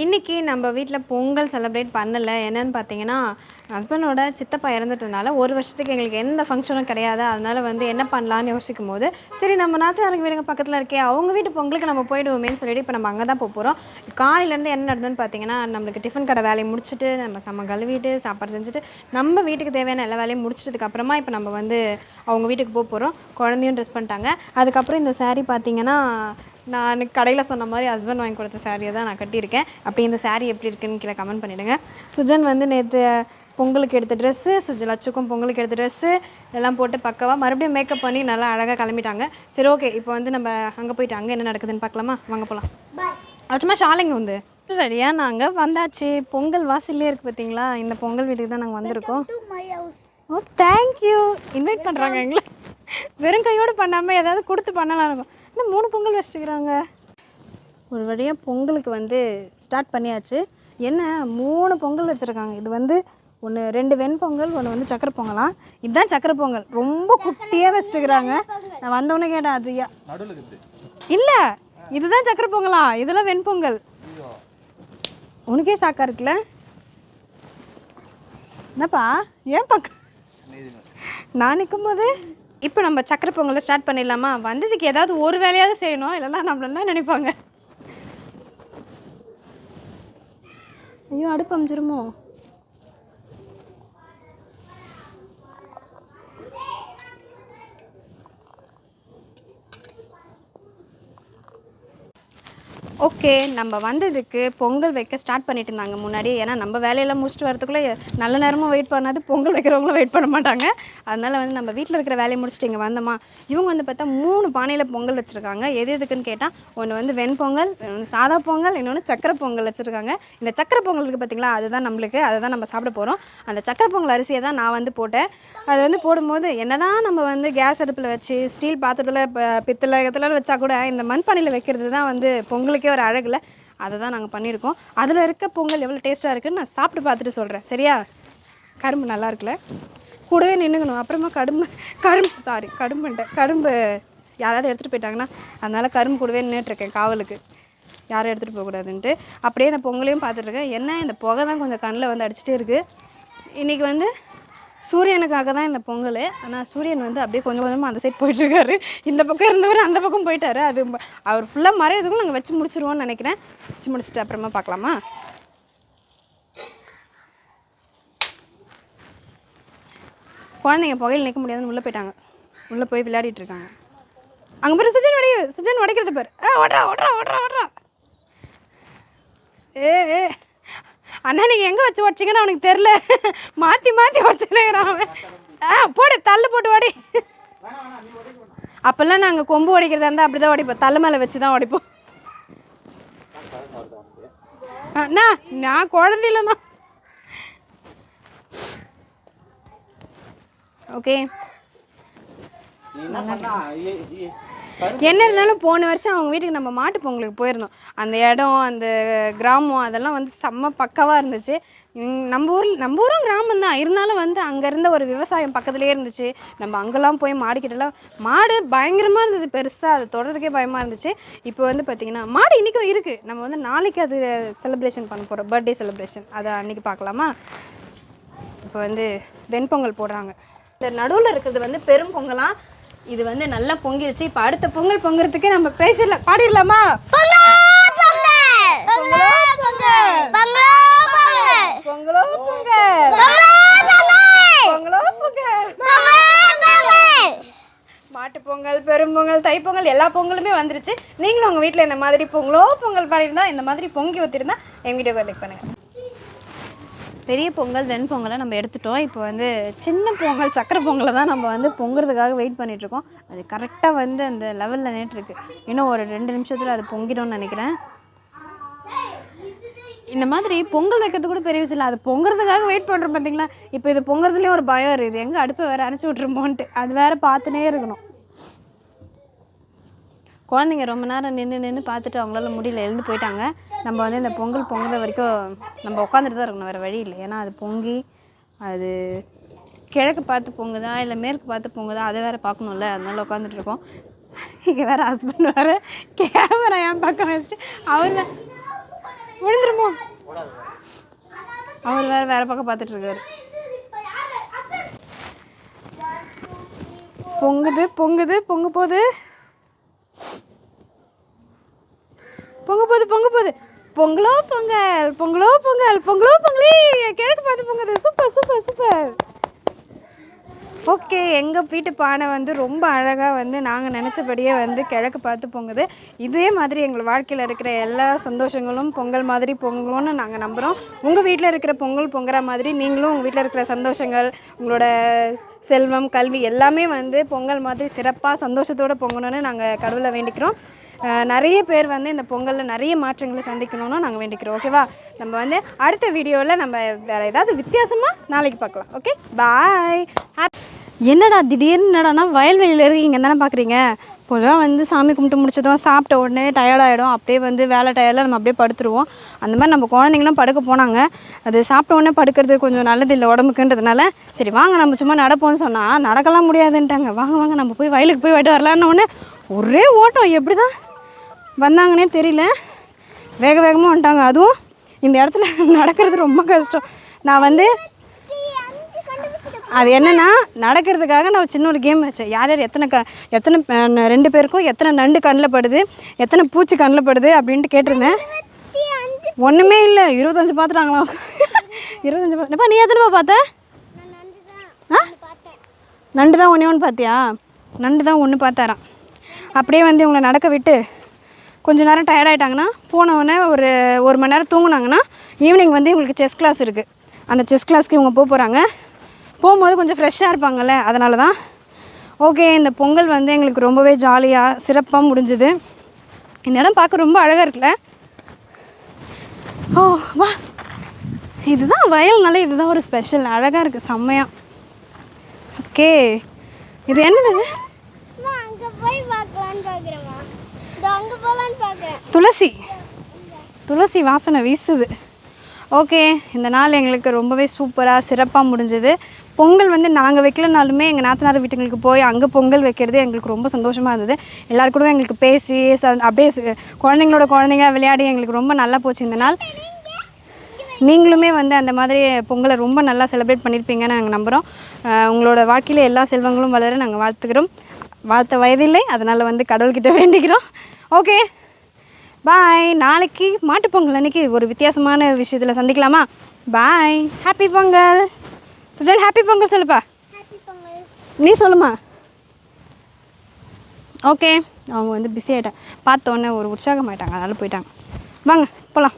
இன்றைக்கி நம்ம வீட்டில் பொங்கல் செலிப்ரேட் பண்ணலை. என்னன்னு பார்த்தீங்கன்னா ஹஸ்பண்டோட சித்தப்பா இறந்துட்டனால ஒரு வருஷத்துக்கு எங்களுக்கு எந்த ஃபங்க்ஷனும் கிடையாது. அதனால் வந்து என்ன பண்ணலான்னு யோசிக்கும் போது சரி நம்ம நாத்தனாரங்க வீடுங்க பக்கத்தில் இருக்கே அவங்க வீட்டு பொங்கலுக்கு நம்ம போயிடுவோமேனு சொல்லிட்டு இப்போ நம்ம அங்கே தான் போக போகிறோம் காலையிலேருந்து என்ன நடந்ததுன்னு பார்த்தீங்கன்னா நம்மளுக்கு டிஃபன் கடை வேலையை முடிச்சுட்டு நம்ம சம கழுவிட்டு சாப்பாடு செஞ்சுட்டு நம்ம வீட்டுக்கு தேவையான எல்லா வேலையும் முடிச்சிட்டதுக்கப்புறமா இப்போ நம்ம வந்து அவங்க வீட்டுக்கு போக போகிறோம் குழந்தையும் ட்ரெஸ் பண்ணிட்டாங்க. அதுக்கப்புறம் இந்த சாரீ பார்த்திங்கன்னா நான் கடையில் சொன்ன மாதிரி ஹஸ்பண்ட் வாங்கி கொடுத்த சாரியை தான் நான் கட்டியிருக்கேன். அப்படி இந்த saree எப்படி இருக்குன்னு கீழே கமெண்ட் பண்ணிவிடுங்க சுஜன் வந்து நேற்று பொங்கலுக்கு எடுத்த ட்ரெஸ்ஸு சுஜ லட்சுக்கும் பொங்கலுக்கு எடுத்த ட்ரெஸ்ஸு எல்லாம் போட்டு பக்கவா மறுபடியும் மேக்கப் பண்ணி நல்லா அழகாக கிளம்பிட்டாங்க. சரி ஓகே இப்போ வந்து நம்ம அங்கே போயிட்டு அங்கே என்ன நடக்குதுன்னு பார்க்கலாமா? வாங்க போகலாம் சும்மா ஷாலிங் வந்து வழியாக நாங்கள் வந்தாச்சு. பொங்கல் வாசல்லே இருக்குது பார்த்தீங்களா? இந்த பொங்கல் வீட்டுக்கு தான் நாங்கள் வந்திருக்கோம். ஓ தேங்க்யூ இன்வைட் பண்ணுறாங்க எங்களை. வெறும் கையோடு பண்ணாமல் ஏதாவது கொடுத்து பண்ணலாம். இருக்கும் இன்னும் மூணு பொங்கல் வச்சுட்டுக்கிறாங்க. ஒரு வழியாக பொங்கலுக்கு வந்து ஸ்டார்ட் பண்ணியாச்சு. என்ன மூணு பொங்கல் வச்சுருக்காங்க. இது வந்து ஒன்று ரெண்டு வெண்பொங்கல் ஒன்று வந்து சக்கரை பொங்கலாம். இதுதான் சக்கரை பொங்கல். ரொம்ப குட்டியாக வச்சுட்டுக்கிறாங்க. நான் வந்தவொடனே கேட்டேன் அது இல்லை இதுதான் சக்கரை பொங்கலா? இதெல்லாம் வெண்பொங்கல் உனக்கே ஷாக்காக இருக்குல்ல? என்னப்பா? ஏன் பக்க நான் நிற்கும் போது இப்போ நம்ம சக்கரை பொங்கலை ஸ்டார்ட் பண்ணிடலாமா? வந்ததுக்கு ஏதாவது ஒரு வேலையாவது செய்யணும். இல்லைன்னா நம்மள நினைப்பாங்க? ஐயோ அடுப்பு அமைஞ்சிருமோ? ஓகே நம்ம வந்ததுக்கு பொங்கல் வைக்க ஸ்டார்ட் பண்ணிட்டு இருந்தாங்க முன்னாடி. ஏன்னா நம்ம வேலையெல்லாம் முடிச்சுட்டு வரதுக்குள்ளே நல்ல நேரமும் வெயிட் பண்ணாது பொங்கல் வைக்கிறவங்களும் வெயிட் பண்ண மாட்டாங்க. அதனால் வந்து நம்ம வீட்டில் இருக்கிற வேலையை முடிச்சுட்டு இங்கே வந்தோமா? இவங்க வந்து பார்த்தா மூணு பானையில் பொங்கல் வச்சுருக்காங்க. எது எதுக்குன்னு கேட்டால் ஒன்று வந்து வெண்பொங்கல் ஒன்று சாதா பொங்கல் இன்னொன்று சக்கரை பொங்கல் வச்சுருக்காங்க. இந்த சக்கரை பொங்கல் இருக்குது பார்த்தீங்களா அதுதான் நம்மளுக்கு அதை தான் நம்ம சாப்பிட போகிறோம் அந்த சக்கரை பொங்கல் அரிசியை தான் நான் வந்து போட்டேன். அது வந்து போடும்போது என்ன தான் நம்ம வந்து கேஸ் அடுப்பில் வச்சு ஸ்டீல் பாத்திரத்தில் இப்போ பித்தளை கித்தலாம் வச்சா கூட இந்த மண்பானையில் வைக்கிறது தான் வந்து பொங்கலுக்கே ஒரு அழகுல அதை தான் நாங்கள் பண்ணியிருக்கோம். அதில் இருக்க பொங்கல் எவ்வளோ டேஸ்ட்டாக இருக்குதுன்னு நான் சாப்பிட்டு பார்த்துட்டு சொல்கிறேன் சரியா? கரும்பு நல்லா இருக்குல்ல? கூடவே நின்றுக்கணும் அப்புறமா கடும்பு கரும்பு சாரி கடும்புன்ட்டு கரும்பு யாராவது எடுத்துகிட்டு போயிட்டாங்கன்னா அதனால் கரும்பு கூடவே நின்றுட்டுருக்கேன் காவலுக்கு. யாரும் எடுத்துகிட்டு போகக்கூடாதுன்ட்டு அப்படியே இந்த பொங்கலையும் பார்த்துட்ருக்கேன் என்ன இந்த புகை தான் கொஞ்சம் கண்ணில் வந்து அடிச்சிட்டே இருக்குது இன்றைக்கி வந்து சூரியனுக்காக தான் இந்த பொங்கல். ஆனால் சூரியன் வந்து அப்படியே கொஞ்சம் கொஞ்சமாக அந்த சைட் போயிட்டுருக்காரு. இந்த பக்கம் இருந்தவர் அந்த பக்கம் போயிட்டாரு. அது அவர் ஃபுல்லாக மறையதுக்கும் நாங்கள் வச்சு முடிச்சிருவோம்னு நினைக்கிறேன். வச்சு முடிச்சுட்டு அப்புறமா பார்க்கலாமா? குழந்தைங்க புகையில் நிற்க முடியாதுன்னு உள்ளே போயிட்டாங்க. உள்ளே போய் விளையாடிட்டு இருக்காங்க. அங்கே பாரு சுஜன் உடைய சுஜன் உடைக்கிறது பாரு. ஆ ஓடுறா ஓடுறா ஓடுறா ஓடுறா. ஏ ஏ அண்ணா நீங்கள் எங்கே வச்சு உடச்சிங்கன்னு அவனுக்கு தெரில மாற்றி மாற்றி உடச்சுக்கிறான் அவன். ஆ போடு தள்ளு போட்டு ஓடி. அப்போல்லாம் நாங்கள் கொம்பு உடைக்கிறதா இருந்தால் அப்படி தான் உடைப்போம் தள்ளு மேலே வச்சு தான் உடைப்போம் அண்ணா நான் குழந்தை ஓகே. என்ன இருந்தாலும் போன வருஷம் அவங்க வீட்டுக்கு நம்ம மாட்டு பொங்கலுக்கு போயிருந்தோம். அந்த இடம் அந்த கிராமம் அதெல்லாம் வந்து செம்ம பக்காவாக இருந்துச்சு. நம்ம ஊர் நம்ம ஊரும் கிராமம் தான். இருந்தாலும் வந்து அங்கே இருந்த ஒரு விவசாயம் பக்கத்துலேயே இருந்துச்சு. நம்ம அங்கெல்லாம் போய் மாடுக்கிட்டலாம் மாடு பயங்கரமாக இருந்தது பெருசாக அது தொடறதுக்கே பயமாக இருந்துச்சு. இப்போ வந்து பார்த்திங்கன்னா மாடு இன்றைக்கும் இருக்குது நம்ம வந்து நாளைக்கு அது செலிப்ரேஷன் பண்ண போகிறோம் பர்த்டே செலிப்ரேஷன் அதை அன்றைக்கி பார்க்கலாமா? இப்போ வந்து வெண்பொங்கல் போடுறாங்க. இந்த நடுவில் இருக்கிறது வந்து பெரும் பொங்கலாம் இது வந்து நல்லா பொங்கிருச்சு. இப்போ அடுத்த பொங்கல் பொங்குறதுக்கு நம்ம பேசிடலாம். பாடிடலாமா? பொங்கலோ மாட்டு பொங்கல் பெரும்பொங்கல் தைப்பொங்கல் எல்லா பொங்கலுமே வந்துருச்சு. நீங்களும் உங்கள் வீட்டில் இந்த மாதிரி பொங்கலோ பொங்கல் பாடியிருந்தா இந்த மாதிரி பொங்கி ஊற்றிருந்தா என் வீடியோ பண்ணுங்கள் பெரிய பொங்கல் வெண் பொங்கலை நம்ம எடுத்துட்டோம். இப்போ வந்து சின்ன பொங்கல் சக்கரை பொங்கலை தான் நம்ம வந்து பொங்குறதுக்காக வெயிட் பண்ணிகிட்ருக்கோம் அது கரெக்டாக வந்து அந்த லெவலில் நின்றுட்டுருக்கு இன்னும் ஒரு ரெண்டு நிமிஷத்தில் அது பொங்கிடும்னு நினைக்கிறேன். இந்த மாதிரி பொங்கல் வைக்கிறது கூட பெரிய விஷயம் இல்லை. அது பொங்குறதுக்காக வெயிட் பண்ணுறோம் பார்த்தீங்களா இப்போ இது பொங்குறதுலேயும் ஒரு பயம் இருக்குது எங்கே அடுப்பை வேறு அணைச்சி விட்ருமோன்ட்டு அது வேறு பார்த்துனே இருக்கணும். குழந்தைங்க ரொம்ப நேரம் நின்று நின்று பார்த்துட்டு அவங்களால முடியல எழுந்து போயிட்டாங்க. நம்ம வந்து இந்த பொங்கல் பொங்குற வரைக்கும் நம்ம உட்காந்துட்டு தான் இருக்கணும் வேறு வழி இல்லை. ஏன்னா அது பொங்கி அது கிழக்கு பார்த்து பொங்குதா இல்லை மேற்கு பார்த்து பொங்குதா அதை வேறு பார்க்கணும்ல. அதனால உட்காந்துட்டு இருக்கோம். இங்கே வேறு ஹஸ்பண்ட் வேறு கேமரா என் பக்கம் வச்சுட்டு அவர் விழுந்துருமோ? அவர் வேற வேற பக்கம் பார்த்துட்டு இருக்காரு. பொங்குது பொங்குது பொங்க போகுது. பொங்க போகுது பொங்க போகுது. பொங்கலோ பொங்கல் பொங்கலோ பொங்கல் பொங்கலோ பொங்கலே. கிழக்கு பார்த்து பொங்குது சூப்பர் சூப்பர் சூப்பர். ஓகே எங்கள் வீட்டு பானை வந்து ரொம்ப அழகாக வந்து நாங்கள் நினச்சபடியே வந்து கிழக்கு பார்த்து பொங்குது. இதே மாதிரி எங்கள் வாழ்க்கையில் இருக்கிற எல்லா சந்தோஷங்களும் பொங்கல் மாதிரி பொங்கலும்னு நாங்கள் நம்புகிறோம் உங்கள் வீட்டில் இருக்கிற பொங்கல் பொங்குற மாதிரி நீங்களும் உங்கள் வீட்டில் இருக்கிற சந்தோஷங்கள் உங்களோட செல்வம் கல்வி எல்லாமே வந்து பொங்கல் மாதிரி சிறப்பாக சந்தோஷத்தோடு பொங்கணும்னு நாங்கள் கடவுளை வேண்டிக்கிறோம். நிறைய பேர் வந்து இந்த பொங்கலில் நிறைய மாற்றங்களை சந்திக்கணும்னு நாங்கள் வேண்டிக்கிறோம் ஓகேவா நம்ம வந்து அடுத்த வீடியோவில் நம்ம வேறு ஏதாவது வித்தியாசமாக நாளைக்கு பார்க்கலாம் ஓகே பாய் என்னடா திடீர்னு என்னடானா வயல்வெளியில் இருக்கீங்க தானே பார்க்குறீங்க பொதுவாக வந்து சாமி கும்பிட்டு முடிச்சதும் சாப்பிட்ட உடனே டயர்டாகிடும் அப்படியே வந்து வேலை டயர்டில் நம்ம அப்படியே படுத்துருவோம். அந்த மாதிரி நம்ம குழந்தைங்களும் படுக்க போனாங்க. அது சாப்பிட்ட உடனே படுக்கிறது கொஞ்சம் நல்லது இல்லை உடம்புக்குன்றதுனால. சரி வாங்க நம்ம சும்மா நடப்போம்னு சொன்னால் நடக்கலாம் முடியாதுன்ட்டாங்க. வாங்க வாங்க நம்ம போய் வயலுக்கு போய் வயிட்டு வரலான்னு உடனே ஒரே ஓட்டம் எப்படி தான் வந்தாங்கன்னே தெரியல. வேக வேகமாக வந்துட்டாங்க. அதுவும் இந்த இடத்துல நடக்கிறது ரொம்ப கஷ்டம். நான் வந்து அது என்னென்னா நடக்கிறதுக்காக நான் சின்ன ஒரு கேம் வச்சேன். யார் யார் எத்தனை க எத்தனை ரெண்டு பேருக்கும் எத்தனை நண்டு கண்ணில் படுது எத்தனை பூச்சி கண்ணில் படுது அப்படின்ட்டு கேட்டிருந்தேன். ஒன்றுமே இல்லை. இருபத்தஞ்சி பார்த்துட்டாங்களா இருபத்தஞ்சு பார்த்தப்பா நீ எத்தனைப்பா பார்த்த ஆ? நண்டு தான் ஒன்றே ஒன்று பார்த்தியா நண்டு தான் ஒன்று பார்த்தாராம் அப்படியே வந்து இவங்களை நடக்க விட்டு கொஞ்சம் நேரம் டயர்ட் ஆகிட்டாங்கன்னா போனவுடனே ஒரு ஒரு மணி நேரம் தூங்குனாங்கன்னா ஈவினிங் வந்து இவங்களுக்கு செஸ் கிளாஸ் இருக்குது அந்த செஸ் கிளாஸ்க்கு இவங்க போக போகிறாங்க போகும்போது கொஞ்சம் ஃப்ரெஷ்ஷாக இருப்பாங்கல்ல அதனால தான் ஓகே இந்த பொங்கல் வந்து எங்களுக்கு ரொம்பவே ஜாலியாக சிறப்பாக முடிஞ்சுது. இந்த இடம் பார்க்க ரொம்ப அழகாக இருக்குல்ல? ஓ வா. இதுதான் வயல்னால இதுதான் ஒரு ஸ்பெஷல் அழகாக இருக்குது செம்மையாக ஓகே இது என்னது அம்மா, அங்க போய் பார்க்கலான்னு பார்க்குறேம்மா இதோ அங்க போகலான்னு பார்க்குறேன் துளசி. துளசி வாசனை வீசுது. ஓகே இந்த நாள் எங்களுக்கு ரொம்பவே சூப்பராக சிறப்பாக முடிஞ்சது. பொங்கல் வந்து நாங்கள் வைக்கலனாலுமே எங்கள் நாத்தனார் வீட்டுங்களுக்கு போய் அங்கே பொங்கல் வைக்கிறது எங்களுக்கு ரொம்ப சந்தோஷமாக இருந்தது. எல்லாரு கூடவும் எங்களுக்கு பேசி ச அப்படியே குழந்தைங்களோட குழந்தைங்க விளையாடி எங்களுக்கு ரொம்ப நல்லா போச்சு இந்த நாள். நீங்களுமே வந்து அந்த மாதிரி பொங்கலை ரொம்ப நல்லா செலிப்ரேட் பண்ணியிருப்பீங்கன்னு நாங்கள் நம்புகிறோம் உங்களோட வாழ்க்கையில் எல்லா செல்வங்களும் வளர நாங்கள் வாழ்த்துக்கிறோம். வாழ்த்த வயதில்லை அதனால் வந்து கடவுள்கிட்ட வேண்டிக்கிறோம். ஓகே பாய் நாளைக்கு மாட்டுப் பொங்கல் அன்னைக்கு ஒரு வித்தியாசமான விஷயத்தில் சந்திக்கலாமா? Bye happy Pongal. Sujan happy Pongal சொல்லுப்பா. ஹாப்பி பொங்கல். நீ சொல்லுமா? ஓகே அவங்க வந்து பிஸி ஆகிட்டாங்க பார்த்த உடனே ஒரு உற்சாகம் ஆயிட்டாங்க அதனால் போயிட்டாங்க. வாங்க போகலாம்